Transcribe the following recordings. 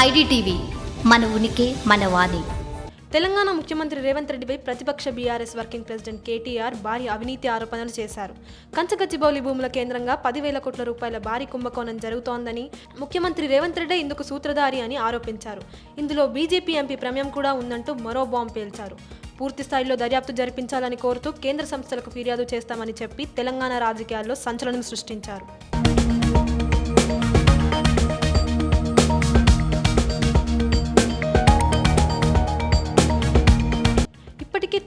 IDTV మన ఉనికి మన వాణి. తెలంగాణ ముఖ్యమంత్రి రేవంత్ రెడ్డిపై ప్రతిపక్ష బీఆర్ఎస్ వర్కింగ్ ప్రెసిడెంట్ కేటీఆర్ భారీ అవినీతి ఆరోపణలు చేశారు. కంచగచ్చిబౌలి భూముల కేంద్రంగా పదివేల కోట్ల రూపాయల భారీ కుంభకోణం జరుగుతోందని ముఖ్యమంత్రి రేవంత్ రెడ్డి ఇందుకు సూత్రధారి అని ఆరోపించారు. ఇందులో బీజేపీ ఎంపీ ప్రమేయం కూడా ఉందంటూ మరో బాంబు పేల్చారు. పూర్తి స్థాయిలో దర్యాప్తు జరిపించాలని కోరుతూ కేంద్ర సంస్థలకు ఫిర్యాదు చేస్తామని చెప్పి తెలంగాణ రాజకీయాల్లో సంచలనం సృష్టించారు.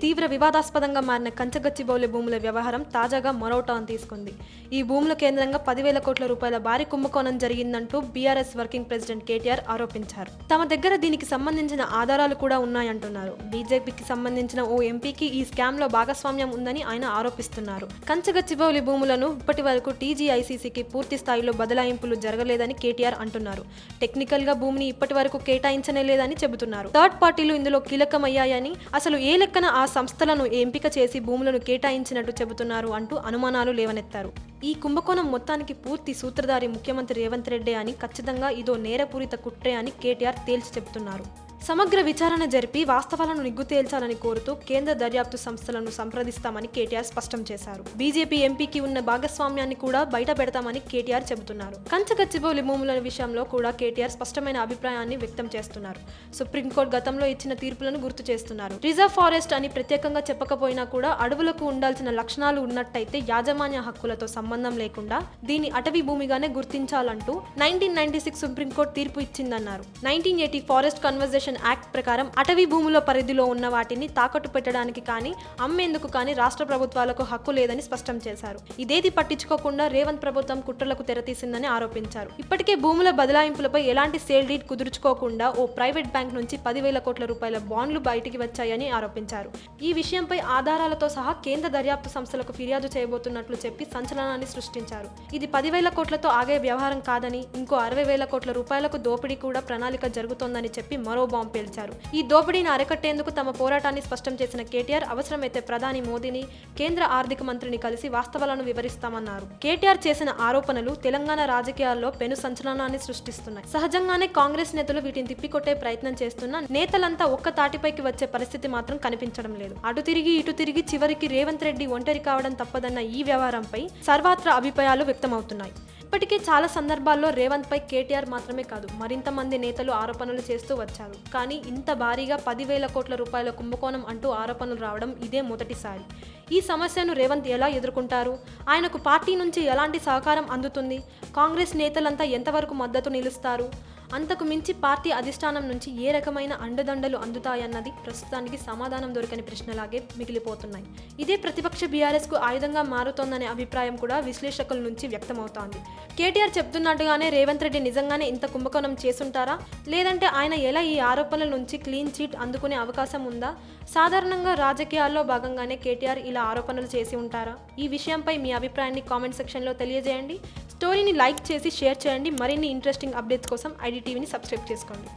తీవ్ర వివాదాస్పదంగా మారిన కంచగచ్చిబౌలి భూముల వ్యవహారం తాజాగా మరో టర్న్ తీసుకుంది. ఈ భూముల కేంద్రంగా పదివేల కోట్ల రూపాయల భారీ కుంభకోణం జరిగిందంటూ బీఆర్ఎస్ వర్కింగ్ ప్రెసిడెంట్ కేటీఆర్ ఆరోపించారు. తమ దగ్గర దీనికి సంబంధించిన ఆధారాలు కూడా ఉన్నాయంటున్నారు. బీజేపీకి సంబంధించిన ఓ ఎంపీకి ఈ స్కామ్లో భాగస్వామ్యం ఉందని ఆయన ఆరోపిస్తున్నారు. కంచగచ్చిబౌలి భూములను ఇప్పటి వరకు టీజీఐసీసీకి పూర్తి స్థాయిలో బదలాయింపులు జరగలేదని కేటీఆర్ అంటున్నారు. టెక్నికల్గా భూమిని ఇప్పటి వరకు కేటాయించనే లేదని చెబుతున్నారు. థర్డ్ పార్టీలు ఇందులో కీలకమయ్యాయని అసలు ఏ లెక్కన ఆ సంస్థలను ఎంపిక చేసి భూములను కేటాయించినట్టు చెబుతున్నారు అంటూ అనుమానాలు లేవనెత్తారు. ఈ కుంభకోణం మొత్తానికి పూర్తి సూత్రధారి ముఖ్యమంత్రి రేవంత్ రెడ్డే అని ఖచ్చితంగా ఇదో నేరపూరిత కుట్రే అని కేటీఆర్ తేల్చి చెబుతున్నారు. సమగ్ర విచారణ జరిపి వాస్తవాలను నిగ్గు తేల్చాలని కోరుతూ కేంద్ర దర్యాప్తు సంస్థలను సంప్రదిస్తామని కేటీఆర్ స్పష్టం చేశారు. బీజేపీ ఎంపీకి ఉన్న భాగస్వామ్యాన్ని కూడా బయట పెడతామని కేటీఆర్ చెబుతున్నారు. కంచగచ్చిబౌలి భూముల విషయంలో కూడా కేటీఆర్ స్పష్టమైన అభిప్రాయాన్ని వ్యక్తం చేస్తున్నారు. సుప్రీంకోర్టు గతంలో ఇచ్చిన తీర్పులను గుర్తు చేస్తున్నారు. రిజర్వ్ ఫారెస్ట్ అని ప్రత్యేకంగా చెప్పకపోయినా కూడా అడవులకు ఉండాల్సిన లక్షణాలు ఉన్నట్టయితే యాజమాన్య హక్కులతో సంబంధం లేకుండా దీన్ని అటవీ భూమిగానే గుర్తించాలంటూ nineteen ninety six supreme court తీర్పు ఇచ్చిందన్నారు. Nineteen eighty forest conversation act ప్రకారం అటవీ భూముల పరిధిలో ఉన్న వాటిని తాకట్టు పెట్టడానికి కానీ అమ్మేందుకు కానీ రాష్ట్ర ప్రభుత్వాలకు హక్కు లేదని స్పష్టం చేశారు. ఇదేది పట్టించుకోకుండా రేవంత్ ప్రభుత్వం కుట్రలకు తెరతీసిందని ఆరోపించారు. ఇప్పటికే భూముల బదలాయింపులపై ఎలాంటి సేల్ డీడ్ కుదుర్చుకోకుండా ఓ ప్రైవేట్ బ్యాంక్ నుంచి పదివేల కోట్ల రూపాయల బాండ్లు బయటికి వచ్చాయని ఆరోపించారు. ఈ విషయంపై ఆధారాలతో సహా కేంద్ర దర్యాప్తు సంస్థలకు ఫిర్యాదు చేయబోతున్నట్లు చెప్పి సంచలనాన్ని సృష్టించారు. ఇది పదివేల కోట్లతో ఆగే వ్యవహారం కాదని ఇంకో అరవై వేల కోట్ల రూపాయలకు దోపిడీ కూడా ప్రణాళిక జరుగుతోందని చెప్పి మరో బాంబు పేల్చారు. ఈ దోపిడీని అరికట్టేందుకు తమ పోరాటాన్ని స్పష్టం చేసిన కేటీఆర్ అవసరమైతే ప్రధాని మోదీని కేంద్ర ఆర్థిక మంత్రిని కలిసి వాస్తవాలను వివరిస్తామన్నారు. కేటీఆర్ చేసిన ఆరోపణలు తెలంగాణ రాజకీయాల్లో పెను సంచలనాన్ని సృష్టిస్తున్నాయి. సహజంగానే కాంగ్రెస్ నేతలు వీటిని తిప్పికొట్టే ప్రయత్నం చేస్తున్న నేతలంతా ఒక్క తాటిపైకి వచ్చే పరిస్థితి మాత్రం కనిపించడం లేదు. అటు తిరిగి ఇటు తిరిగి చివరికి రేవంత్ రెడ్డి ఒంటరి కావడం తప్పదన్న ఈ వ్యవహారంపై సర్వాత్ర అభిప్రాయాలు వ్యక్తమవుతున్నాయి. ఇప్పటికే చాలా సందర్భాల్లో రేవంత్ పై కేటీఆర్ మాత్రమే కాదు మరింత మంది నేతలు ఆరోపణలు చేస్తూ వచ్చారు. కానీ ఇంత భారీగా పదివేల కోట్ల రూపాయల కుంభకోణం అంటూ ఆరోపణలు రావడం ఇదే మొదటిసారి. ఈ సమస్యను రేవంత్ ఎలా ఎదుర్కొంటారు? ఆయనకు పార్టీ నుంచి ఎలాంటి సహకారం అందుతుంది? కాంగ్రెస్ నేతలంతా ఎంతవరకు మద్దతు నిలుస్తారు? అంతకు మించి పార్టీ అధిష్టానం నుంచి ఏ రకమైన అండదండలు అందుతాయన్నది ప్రస్తుతానికి సమాధానం దొరకని ప్రశ్నలాగే మిగిలిపోతున్నాయి. ఇదే ప్రతిపక్ష బీఆర్ఎస్కు ఆయుధంగా మారుతోందనే అభిప్రాయం కూడా విశ్లేషకుల నుంచి వ్యక్తమవుతోంది. కేటీఆర్ చెప్తున్నట్టుగానే రేవంత్ రెడ్డి నిజంగానే ఇంత కుంభకోణం చేసుంటారా లేదంటే ఆయన ఎలా ఈ ఆరోపణల నుంచి క్లీన్ చీట్ అందుకునే అవకాశం ఉందా? సాధారణంగా రాజకీయాల్లో భాగంగానే కేటీఆర్ ఇలా ఆరోపణలు చేసి ఉంటారా? ఈ విషయంపై మీ అభిప్రాయాన్ని కామెంట్ సెక్షన్లో తెలియజేయండి. స్టోరీని లైక్ చేసి షేర్ చేయండి. మరిన్ని ఇంట్రెస్టింగ్ అప్డేట్స్ కోసం ఐడి టీవీని సబ్స్క్రైబ్ చేసుకోండి.